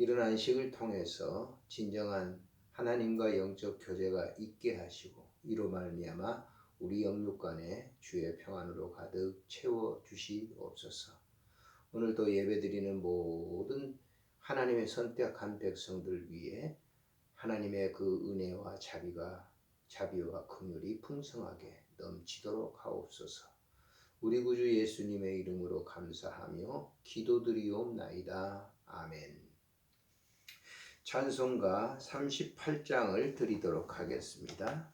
이런 안식을 통해서 진정한 하나님과 영적 교제가 있게 하시고 이로 말미암아 우리 영육 간에 주의 평안으로 가득 채워 주시옵소서. 오늘도 예배드리는 모든 하나님의 선택한 백성들 위해 하나님의 그 은혜와 자비가 자비와 긍휼이 풍성하게 넘치도록 하옵소서. 우리 구주 예수님의 이름으로 감사하며 기도드리옵나이다. 아멘. 찬송가 38장을 드리도록 하겠습니다.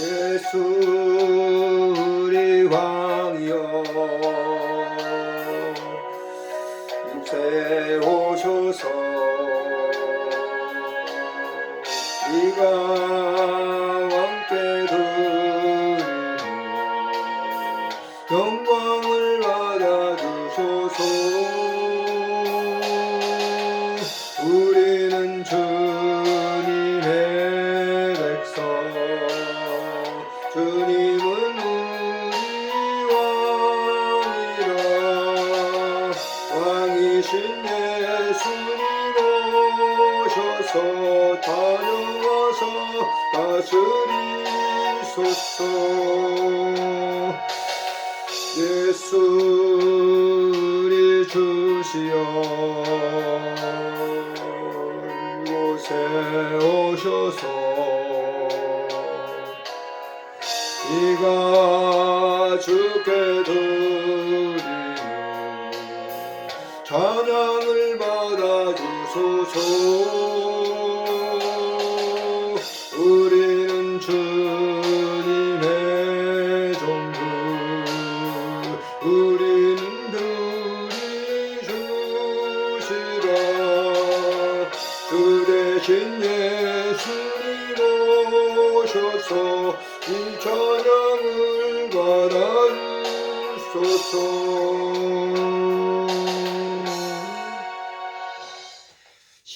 예수 우리 왕 오셔서 주소서 우리는 주님의 종들 우리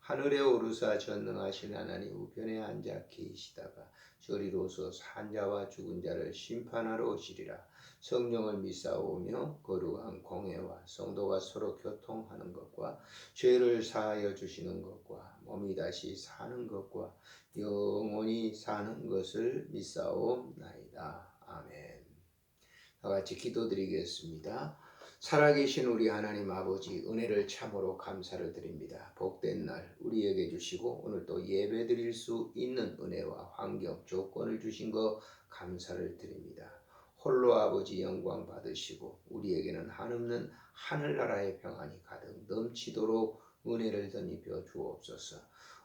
하늘에 오르사 전능하신 하나님 우편에 앉아 계시다가 저리로서 산 자와 죽은 자를 심판하러 오시리라. 성령을 믿사오며 거룩한 공회와 성도가 서로 교통하는 것과 죄를 사하여 주시는 것과 몸이 다시 사는 것과 영원히 사는 것을 믿사옵나이다. 아멘. 다 같이 기도드리겠습니다. 살아계신 우리 하나님 아버지 은혜를 참으로 감사를 드립니다. 복된 날 우리에게 주시고 오늘 또 예배 드릴 수 있는 은혜와 환경 조건을 주신 거 감사를 드립니다. 홀로 아버지 영광 받으시고 우리에게는 한없는 하늘나라의 평안이 가득 넘치도록 은혜를 덧입혀 주옵소서.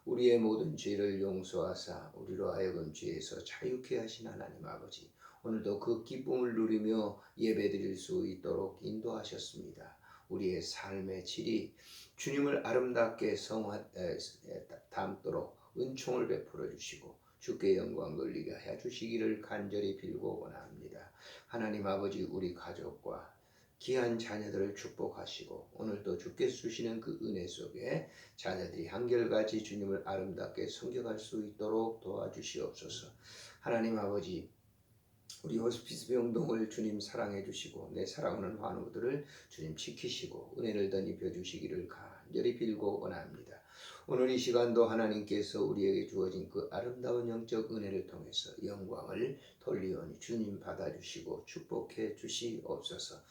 우리의 모든 죄를 용서하사 우리로 하여금 죄에서 자유케 하신 하나님 아버지 오늘도 그 기쁨을 누리며 예배드릴 수 있도록 인도하셨습니다. 우리의 삶의 질이 주님을 아름답게 성화 담도록 은총을 베풀어 주시고 주께 영광 돌리게 해 주시기를 간절히 빌고 원합니다. 하나님 아버지 우리 가족과 귀한 자녀들을 축복하시고 오늘도 주께 주시는 그 은혜 속에 자녀들이 한결같이 주님을 아름답게 섬겨갈 수 있도록 도와주시옵소서. 하나님 아버지 우리 호스피스 병동을 주님 사랑해 주시고 내 사랑하는 환우들을 주님 지키시고 은혜를 덧입혀 주시기를 간절히 빌고 원합니다. 오늘 이 시간도 하나님께서 우리에게 주어진 그 아름다운 영적 은혜를 통해서 영광을 돌리오니 주님 받아주시고 축복해 주시옵소서.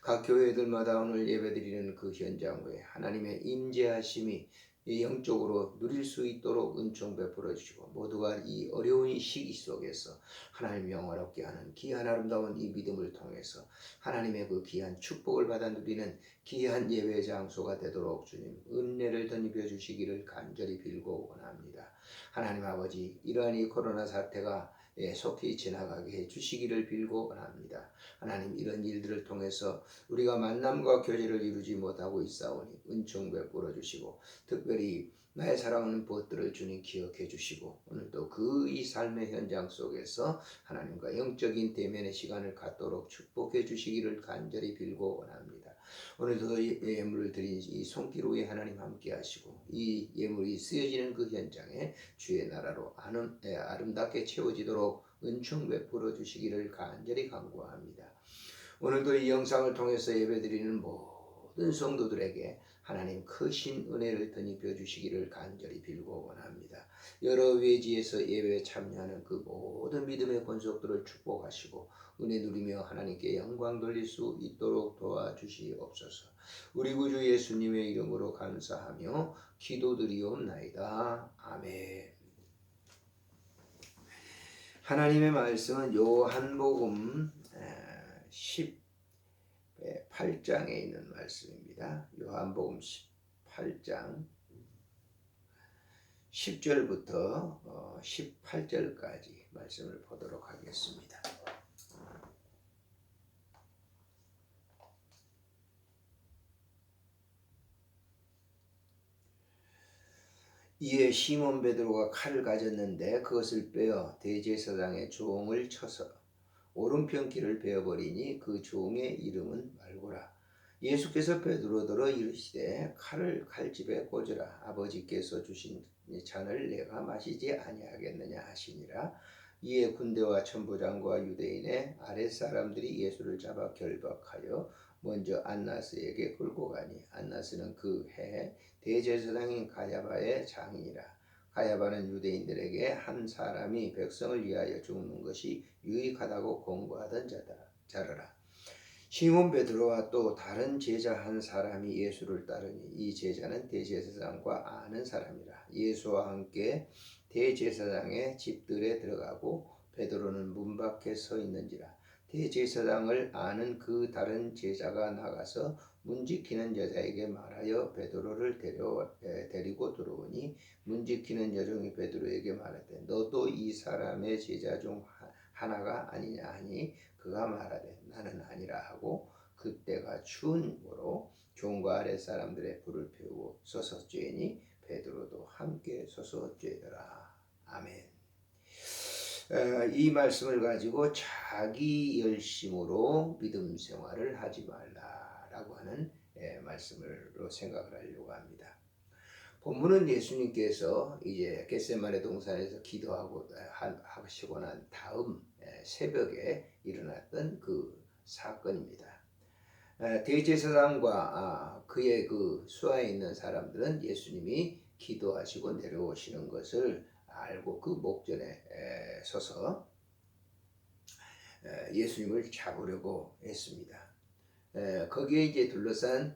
각 교회들마다 오늘 예배드리는 그 현장 외에 하나님의 임재하심이 이 영적으로 누릴 수 있도록 은총 베풀어 주시고 모두가 이 어려운 시기 속에서 하나님 영화롭게 하는 귀한 아름다운 이 믿음을 통해서 하나님의 그 귀한 축복을 받아 누리는 귀한 예배 장소가 되도록 주님 은혜를 덧입혀 주시기를 간절히 빌고 원합니다. 하나님 아버지 이러한 이 코로나 사태가 예, 속히 지나가게 해 주시기를 빌고 원합니다. 하나님 이런 일들을 통해서 우리가 만남과 교제를 이루지 못하고 있사오니 은총 베풀어 주시고 특별히 나의 사랑하는 벗들을 주님 기억해 주시고 오늘도 그 이 삶의 현장 속에서 하나님과 영적인 대면의 시간을 갖도록 축복해 주시기를 간절히 빌고 원합니다. 오늘도 이 예물을 드린 이 손기로의 하나님 함께 하시고 이 예물이 쓰여지는 그 현장에 주의 나라로 아름, 예, 아름답게 채워지도록 은총 베풀어 주시기를 간절히 간구합니다. 오늘도 이 영상을 통해서 예배드리는 모든 성도들에게 하나님 크신 은혜를 덧입혀 주시기를 간절히 빌고 원합니다. 여러 외지에서 예배에 참여하는 그 모든 믿음의 권속들을 축복하시고 은혜 누리며 하나님께 영광 돌릴 수 있도록 도와주시옵소서. 우리 구주 예수님의 이름으로 감사하며 기도드리옵나이다. 아멘. 하나님의 말씀은 요한복음 18장에 있는 말씀입니다. 요한복음 18장 10절부터 18절까지 말씀을 보도록 하겠습니다. 이에 시몬 베드로가 칼을 가졌는데 그것을 빼어 대제사장의 종을 쳐서 오른편 귀를 베어버리니 그 종의 이름은 말고라. 예수께서 베드로더러 이르시되 칼을 칼집에 꽂으라. 아버지께서 주신 잔을 내가 마시지 아니하겠느냐 하시니라. 이에 군대와 천부장과 유대인의 아랫사람들이 예수를 잡아 결박하여 먼저 안나스에게 끌고 가니 안나스는 그 해에 대제사장인 가야바의 장이니라 가야바는 유대인들에게 한 사람이 백성을 위하여 죽는 것이 유익하다고 공부하던 자다 자르라. 시몬 베드로와 또 다른 제자 한 사람이 예수를 따르니 이 제자는 대제사장과 아는 사람이라. 예수와 함께 대제사장의 집들에 들어가고 베드로는 문 밖에 서 있는지라. 대제사장을 아는 그 다른 제자가 나가서 문 지키는 여자에게 말하여 베드로를 데려, 에, 데리고 들어오니 문 지키는 여종이 베드로에게 말하되 너도 이 사람의 제자 중 하나가 아니냐 하니 그가 말하되 나는 아니라 하고 그때가 추운으로 종과 아래 사람들의 불을 피우고 서서 쬐니 베드로도 함께 서서 쬐더라. 아멘. 이 말씀을 가지고 자기 열심으로 믿음 생활을 하지 말라 라고 하는 말씀으로 생각을 하려고 합니다. 본문은 예수님께서 이제 겟세마네 동산에서 기도하고 하시고 난 다음 새벽에 일어났던 그 사건입니다. 대제사장과 아, 그의 그 수하에 있는 사람들은 예수님이 기도하시고 내려오시는 것을 알고 그 목전에 서서 예수님을 잡으려고 했습니다. 거기에 이제 둘러싼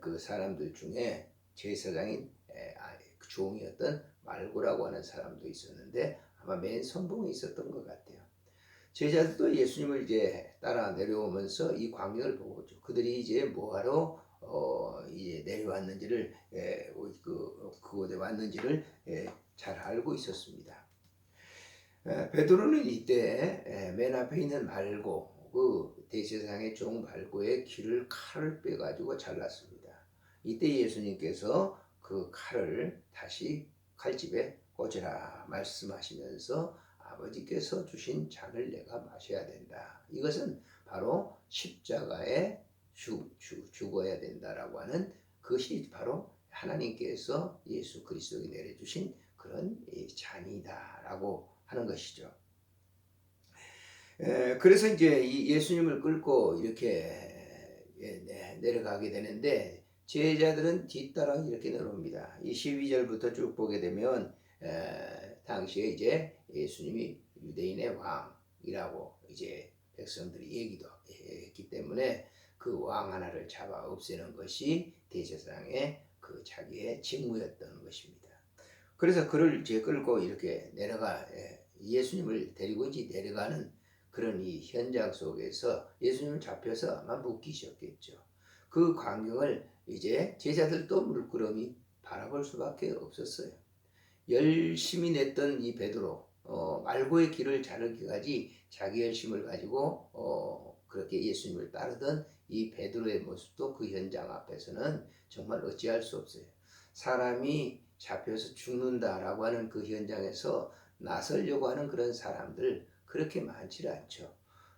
그 사람들 중에 제사장인 아, 그 종이었던 말고라고 하는 사람도 있었는데 아마 맨 선봉에 있었던 것 같아요. 제자들도 예수님을 이제 따라 내려오면서 이 광경을 보고 그들이 이제 뭐하러 어, 이제 내려왔는지를 예, 그 그곳에 왔는지를 예, 잘 알고 있었습니다. 에, 베드로는 이때 에, 맨 앞에 있는 말고 그 대세상의 종 말고의 귀를 칼을 빼가지고 잘랐습니다. 이때 예수님께서 그 칼을 다시 칼집에 꽂으라 말씀하시면서 아버지께서 주신 잔을 내가 마셔야 된다. 이것은 바로 십자가에 죽, 죽, 죽어야 된다라고 하는 그것이 바로 하나님께서 예수 그리스도에 내려주신 그런 잔이다라고 하는 것이죠. 그래서 이제 예수님을 끌고 이렇게 예, 내려가게 되는데 제자들은 뒤따라 이렇게 내려옵니다. 이 12절부터 쭉 보게 되면 당시에 이제 예수님이 유대인의 왕이라고 이제 백성들이 얘기도 했기 때문에 그 왕 하나를 잡아 없애는 것이 대제사장의 그 자기의 직무였던 것입니다. 그래서 그를 이제 끌고 이렇게 내려가 예, 예수님을 데리고 이제 내려가는 그런 이 현장 속에서 예수님을 잡혀서 아마 묶이셨겠죠. 그 광경을 이제 제자들도 물끄러미 바라볼 수밖에 없었어요. 열심히 냈던 이 베드로 어, 말고의 길을 자르기까지 자기 열심을 가지고 어, 그렇게 예수님을 따르던 이 베드로의 모습도 그 현장 앞에서는 정말 어찌할 수 없어요. 사람이 잡혀서 죽는다라고 하는 그 현장에서 나서려고 하는 그런 사람들 그렇게 많지를 않죠.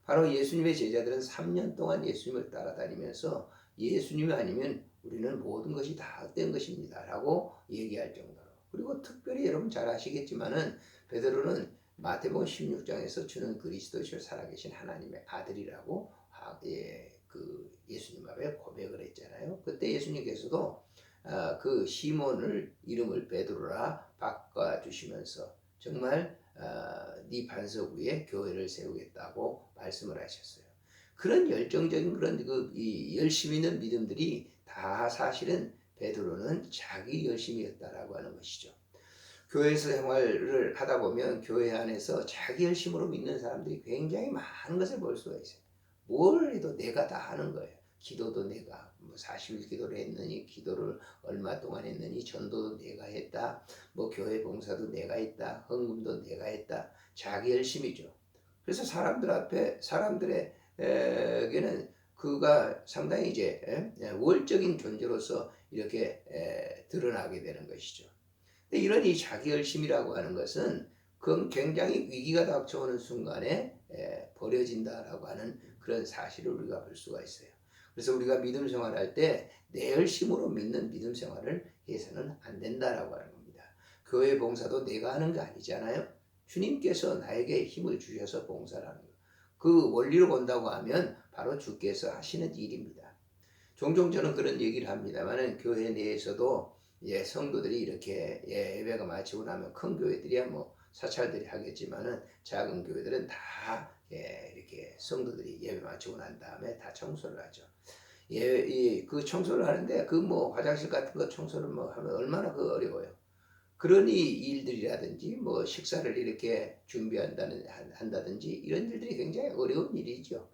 바로 예수님의 제자들은 3년 동안 예수님을 따라다니면서 예수님이 아니면 우리는 모든 것이 다 헛된 것입니다. 라고 얘기할 정도로. 그리고 특별히 여러분 잘 아시겠지만은 베드로는 마태복음 16장에서 주는 그리스도시로 살아계신 하나님의 아들이라고 아, 예, 그 예수님 앞에 고백을 했잖아요. 그때 예수님께서도 아, 그 시몬을 이름을 베드로라 바꿔 주시면서 정말 아, 네 반석 위에 교회를 세우겠다고 말씀을 하셨어요. 그런 열정적인 그런 그이 열심 있는 믿음들이 다 사실은 베드로는 자기 열심이었다라고 하는 것이죠. 교회 생활을 하다 보면 교회 안에서 자기 열심으로 믿는 사람들이 굉장히 많은 것을 볼 수가 있어요. 뭘 해도 내가 다 하는 거예요. 기도도 내가 뭐 40일 기도를 했느니 기도를 얼마 동안 했느니 전도도 내가 했다. 뭐 교회 봉사도 내가 했다. 헌금도 내가 했다. 자기 열심이죠. 그래서 사람들 앞에 사람들에게는 그가 상당히 이제 에? 월적인 존재로서 이렇게 에, 드러나게 되는 것이죠. 이런 이 자기 열심이라고 하는 것은 그건 굉장히 위기가 닥쳐오는 순간에 에, 버려진다라고 하는 그런 사실을 우리가 볼 수가 있어요. 그래서 우리가 믿음 생활할 때 내 열심으로 믿는 믿음 생활을 해서는 안 된다라고 하는 겁니다. 교회 봉사도 내가 하는 게 아니잖아요. 주님께서 나에게 힘을 주셔서 봉사를 하는 거예요. 그 원리로 본다고 하면 바로 주께서 하시는 일입니다. 종종 저는 그런 얘기를 합니다만은 교회 내에서도 예, 성도들이 이렇게 예, 예배가 마치고 나면 큰 교회들이야 뭐 사찰들이 하겠지만은 작은 교회들은 다 예, 이렇게 성도들이 예배 마치고 난 다음에 다 청소를 하죠. 예, 이, 그 청소를 하는데 그 뭐 화장실 같은 거 청소를 뭐 하면 얼마나 그 어려워요. 그러니 일들이라든지 뭐 식사를 이렇게 준비한다는 한다든지 이런 일들이 굉장히 어려운 일이죠.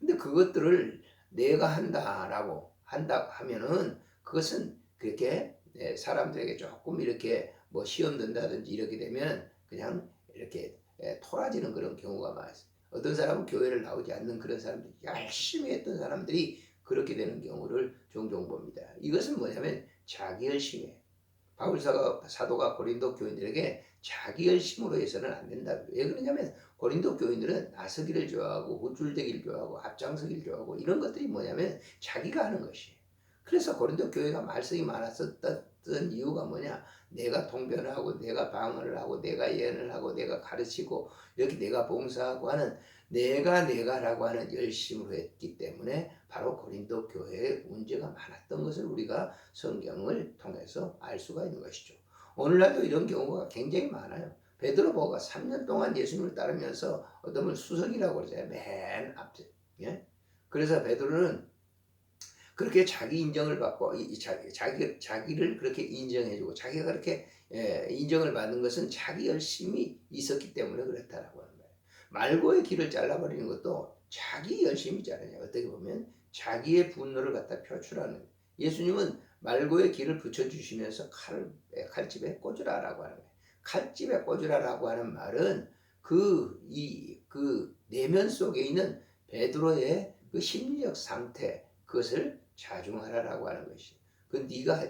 근데 그것들을 내가 한다라고 한다 하면은 그것은 그렇게 네, 사람들에게 조금 이렇게 뭐 시험 든다든지 이렇게 되면 그냥 이렇게 예, 토라지는 그런 경우가 많아요. 어떤 사람은 교회를 나오지 않는 그런 사람들, 열심히 했던 사람들이 그렇게 되는 경우를 종종 봅니다. 이것은 뭐냐면 자기 열심이에요. 바울사가 사도가 고린도 교인들에게 자기 열심으로 해서는 안 된다. 왜 그러냐면 고린도 교인들은 나서기를 좋아하고 우쭐대기를 좋아하고 앞장서기를 좋아하고 이런 것들이 뭐냐면 자기가 하는 것이에요. 그래서 고린도 교회가 말썽이 많았었던 이유가 뭐냐? 내가 통변하고 내가 방언을 하고 내가 예언을 하고 내가 가르치고 이렇게 내가 봉사하고 하는 내가 내가라고 하는 열심으로 했기 때문에 바로 고린도 교회에 문제가 많았던 것을 우리가 성경을 통해서 알 수가 있는 것이죠. 오늘날도 이런 경우가 굉장히 많아요. 베드로보가 3년 동안 예수님을 따르면서 어떤 분 수석이라고 그러잖아요. 맨 앞에. 예? 그래서 베드로는 그렇게 자기 인정을 받고 자기, 자기 자기를 그렇게 인정해주고 자기가 그렇게 예, 인정을 받는 것은 자기 열심이 있었기 때문에 그렇다라고 하는 거예요. 말고의 길을 잘라버리는 것도 자기 열심이잖아요. 어떻게 보면 자기의 분노를 갖다 표출하는 예수님은 말고의 길을 붙여주시면서 칼, 칼집에 꽂으라라고 하는 거예요. 칼집에 꽂으라라고 하는 말은 그, 이, 그 내면 속에 있는 베드로의 그 심리적 상태, 그것을 자중하라라고 하는 것이. 그 네가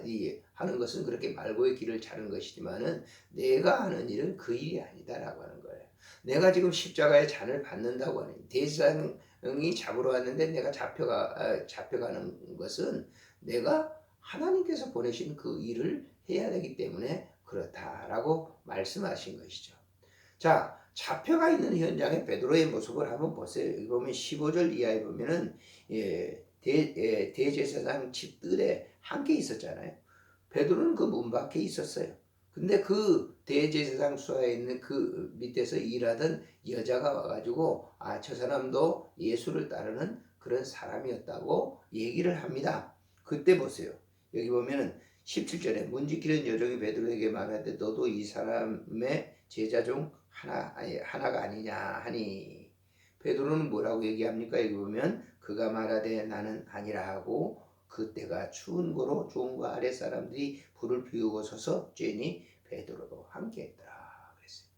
하는 것은 그렇게 말고의 길을 자른 것이지만은 내가 하는 일은 그 일이 아니다라고 하는 거예요. 내가 지금 십자가의 잔을 받는다고 하는 대상이 잡으러 왔는데 내가 잡혀가 아, 잡혀가는 것은 내가 하나님께서 보내신 그 일을 해야 되기 때문에 그렇다라고 말씀하신 것이죠. 자, 잡혀가 있는 현장의 베드로의 모습을 한번 보세요. 여기 보면 15절 이하에 보면은 예, 대, 예, 대제사장 집들에 함께 있었잖아요. 베드로는 그 문 밖에 있었어요. 근데 그 대제사장 수하에 있는 그 밑에서 일하던 여자가 와가지고 아 저 사람도 예수를 따르는 그런 사람이었다고 얘기를 합니다. 그때 보세요. 여기 보면은 17절에 문지키는 여종이 베드로에게 말하되 너도 이 사람의 제자 중 하나 아니 하나가 아니냐 하니 베드로는 뭐라고 얘기합니까? 여기 보면 그가 말하되 나는 아니라 하고 그때가 추운 거로 거 아래 사람들이 불을 피우고 서서 쬐니 베드로도 함께했더라 그랬어요.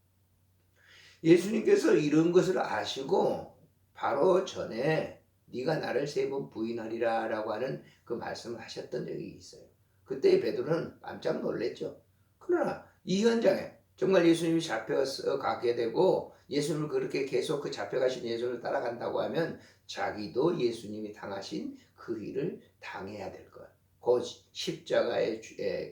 예수님께서 이런 것을 아시고 바로 전에 네가 나를 세 번 부인하리라라고 하는 그 말씀을 하셨던 적이 있어요. 그때 베드로는 깜짝 놀랐죠. 그러나 이 현장에 정말 예수님이 잡혀서 가게 되고 예수님을 그렇게 계속 그 잡혀가신 예수님을 따라간다고 하면 자기도 예수님이 당하신 그 일을 당해야 될 것. 그 십자가의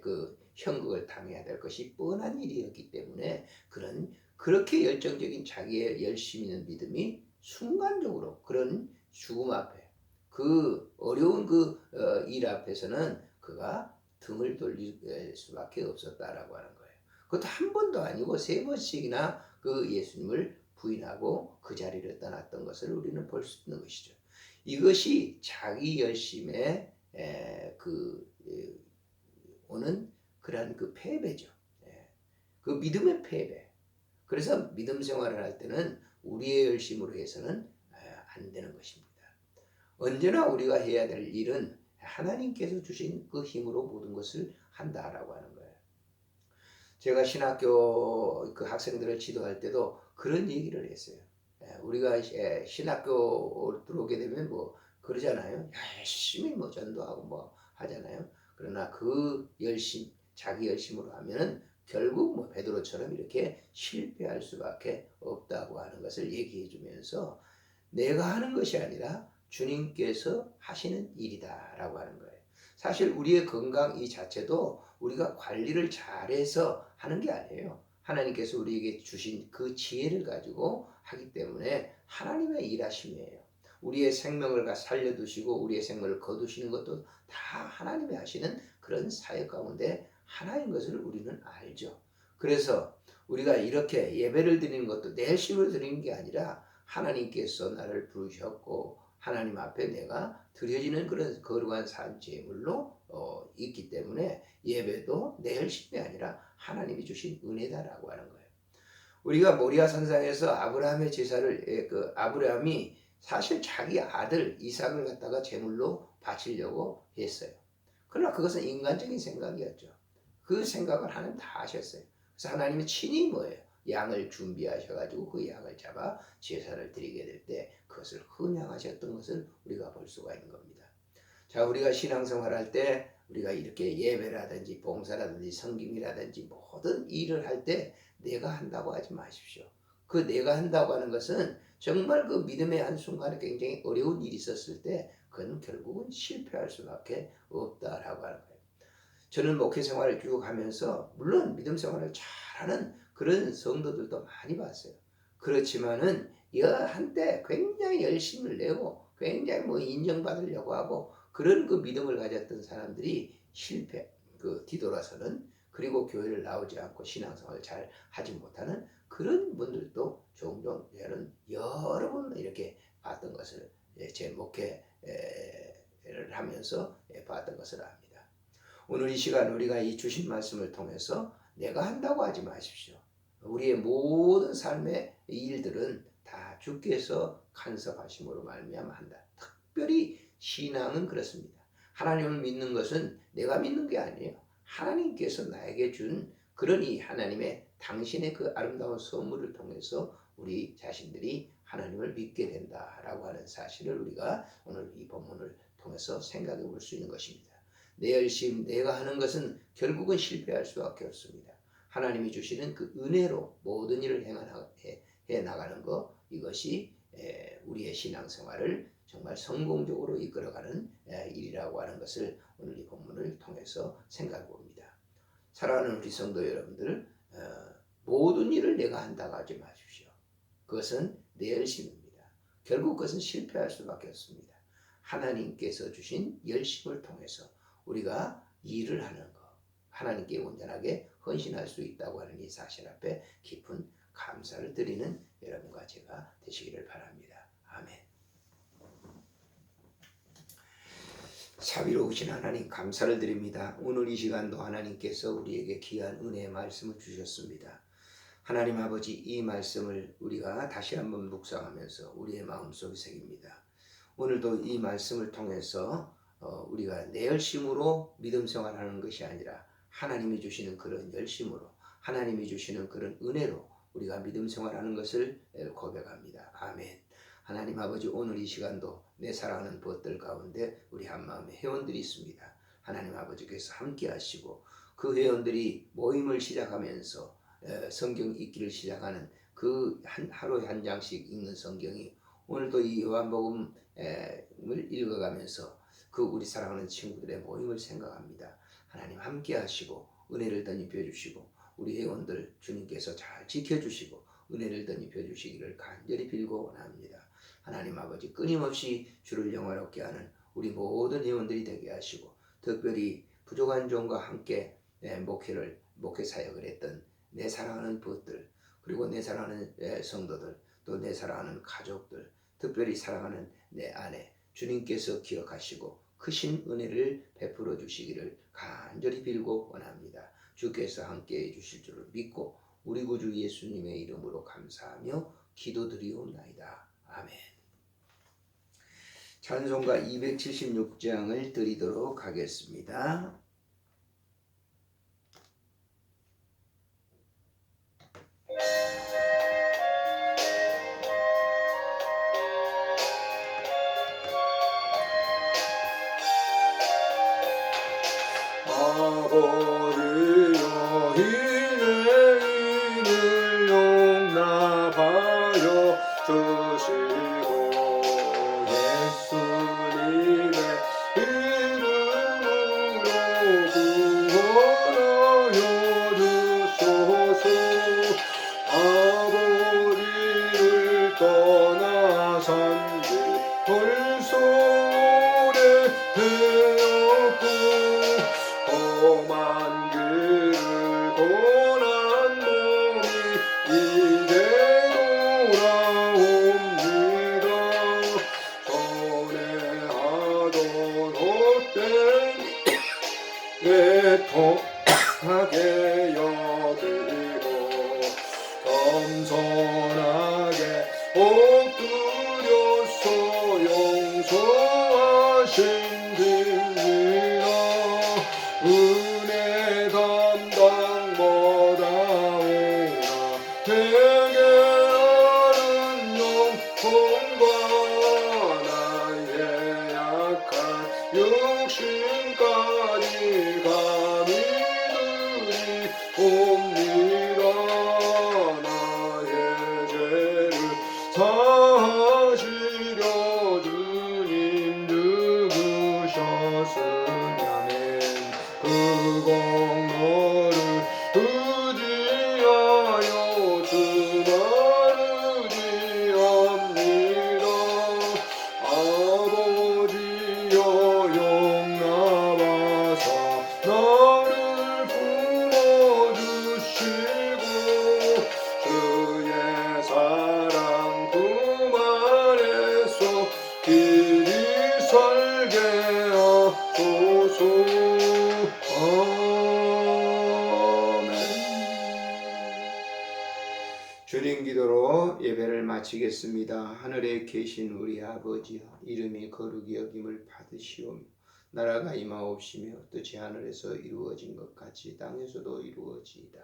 그 형극을 당해야 될 것이 뻔한 일이었기 때문에 그런 그렇게 열정적인 자기의 열심 있는 믿음이 순간적으로 그런 죽음 앞에 그 어려운 그 일 앞에서는 그가 등을 돌릴 수밖에 없었다라고 하는 거예요. 그것도 한 번도 아니고 세 번씩이나 그 예수님을 부인하고 그 자리를 떠났던 것을 우리는 볼 수 있는 것이죠. 이것이 자기 열심에 에, 그 에, 오는 그러한 그 패배죠. 예. 그 믿음의 패배. 그래서 믿음 생활을 할 때는 우리의 열심으로 해서는 에, 안 되는 것입니다. 언제나 우리가 해야 될 일은 하나님께서 주신 그 힘으로 모든 것을 한다라고 하는 거예요. 제가 신학교 그 학생들을 지도할 때도 그런 얘기를 했어요. 예, 우리가 예, 신학교 들어오게 되면 뭐 그러잖아요. 열심히 뭐 전도하고 뭐 하잖아요. 그러나 그 열심, 자기 열심으로 하면은 결국 뭐 베드로처럼 이렇게 실패할 수밖에 없다고 하는 것을 얘기해 주면서 내가 하는 것이 아니라 주님께서 하시는 일이다라고 하는 거예요. 사실 우리의 건강 이 자체도 우리가 관리를 잘해서 하는 게 아니에요. 하나님께서 우리에게 주신 그 지혜를 가지고 하기 때문에 하나님의 일하심이에요. 우리의 생명을 가 살려두시고 우리의 생명을 거두시는 것도 다 하나님이 하시는 그런 사역 가운데 하나인 것을 우리는 알죠. 그래서 우리가 이렇게 예배를 드리는 것도 내 힘으로 드리는 게 아니라 하나님께서 나를 부르셨고 하나님 앞에 내가 드려지는 그런 거룩한 산 제물로 어, 있기 때문에 예배도 내 열심이 아니라 하나님이 주신 은혜다라고 하는 거예요. 우리가 모리아 선상에서 아브라함의 제사를 예, 그 아브라함이 사실 자기 아들 이삭을 갖다가 제물로 바치려고 했어요. 그러나 그것은 인간적인 생각이었죠. 그 생각을 하나님 다 하셨어요. 그래서 하나님이 친히 뭐예요? 양을 준비하셔가지고 그 양을 잡아 제사를 드리게 될 때 그것을 헌양하셨던 것을 우리가 볼 수가 있는 겁니다. 자, 우리가 신앙생활 할때 우리가 이렇게 예배라든지 봉사라든지 성김이라든지 모든 일을 할 때 내가 한다고 하지 마십시오. 그 내가 한다고 하는 것은 정말 그 믿음의 한순간에 굉장히 어려운 일이 있었을 때 그건 결국은 실패할 수밖에 없다라고 하는 거예요. 저는 목회 생활을 쭉 하면서 물론 믿음 생활을 잘하는 그런 성도들도 많이 봤어요. 그렇지만은 여 한때 굉장히 열심을 내고 굉장히 뭐 인정받으려고 하고 그런 그 믿음을 가졌던 사람들이 실패, 그 뒤돌아서는 그리고 교회를 나오지 않고 신앙생활을 잘 하지 못하는 그런 분들도 종종 저는 여러 번 이렇게 봤던 것을 예, 제 목회를 하면서 예, 봤던 것을 압니다. 오늘 이 시간 우리가 이 주신 말씀을 통해서 내가 한다고 하지 마십시오. 우리의 모든 삶의 일들은 다 주께서 간섭하심으로 말미암아 한다. 특별히 신앙은 그렇습니다. 하나님을 믿는 것은 내가 믿는 게 아니에요. 하나님께서 나에게 준 그런 이 하나님의 당신의 그 아름다운 선물을 통해서 우리 자신들이 하나님을 믿게 된다라고 하는 사실을 우리가 오늘 이 본문을 통해서 생각해 볼 수 있는 것입니다. 내 열심, 내가 하는 것은 결국은 실패할 수밖에 없습니다. 하나님이 주시는 그 은혜로 모든 일을 해 나가는 것 이것이 우리의 신앙생활을 정말 성공적으로 이끌어가는 일이라고 하는 것을 오늘 이 본문을 통해서 생각해 봅니다. 사랑하는 우리 성도 여러분들, 어, 모든 일을 내가 한다고 하지 마십시오. 그것은 내 열심입니다. 결국 그것은 실패할 수밖에 없습니다. 하나님께서 주신 열심을 통해서 우리가 일을 하는 것, 하나님께 온전하게 헌신할 수 있다고 하는 이 사실 앞에 깊은 감사를 드리는 여러분과 제가 되시기를 바랍니다. 아멘. 자비로우신 하나님 감사를 드립니다. 오늘 이 시간도 하나님께서 우리에게 귀한 은혜의 말씀을 주셨습니다. 하나님 아버지 이 말씀을 우리가 다시 한번 묵상하면서 우리의 마음속에 새깁니다. 오늘도 이 말씀을 통해서 어, 우리가 내 열심으로 믿음 생활하는 것이 아니라 하나님이 주시는 그런 열심으로 하나님이 주시는 그런 은혜로 우리가 믿음 생활하는 것을 고백합니다. 아멘. 하나님 아버지 오늘 이 시간도 내 사랑하는 벗들 가운데 우리 한마음의 회원들이 있습니다. 하나님 아버지께서 함께 하시고 그 회원들이 모임을 시작하면서 에, 성경 읽기를 시작하는 그 한, 하루에 한 장씩 읽는 성경이 오늘도 이 요한복음을 읽어가면서 그 우리 사랑하는 친구들의 모임을 생각합니다. 하나님 함께 하시고 은혜를 덧입혀 주시고 우리 회원들 주님께서 잘 지켜주시고 은혜를 덧입혀 주시기를 간절히 빌고 원합니다. 하나님 아버지 끊임없이 주를 영화롭게 하는 우리 모든 회원들이 되게 하시고 특별히 부족한 종과 함께 내 목회를 목회 사역을 했던 내 사랑하는 벗들 그리고 내 사랑하는 예, 성도들 또 내 사랑하는 가족들 특별히 사랑하는 내 아내 주님께서 기억하시고 크신 은혜를 베풀어 주시기를 간절히 빌고 원합니다. 주께서 함께 해 주실 줄을 믿고 우리 구주 예수님의 이름으로 감사하며 기도드리옵나이다. 아멘. 찬송가 276장을 드리도록 하겠습니다. 되 마치겠습니다. 하늘에 계신 우리 아버지여 이름이 거룩히 여김을 받으시오며 나라가 임하옵시며 뜻이 하늘에서 이루어진 것 같이 땅에서도 이루어지이다.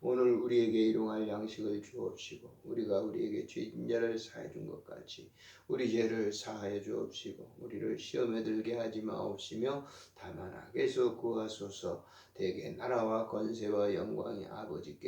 오늘 우리에게 일용할 양식을 주옵시고 우리가 우리에게 죄진 자를 사해 준 것 같이 우리 죄를 사하여 주옵시고 우리를 시험에 들게 하지 마옵시며 다만 악에서 구하소서 대개 나라와 권세와 영광이 아버지께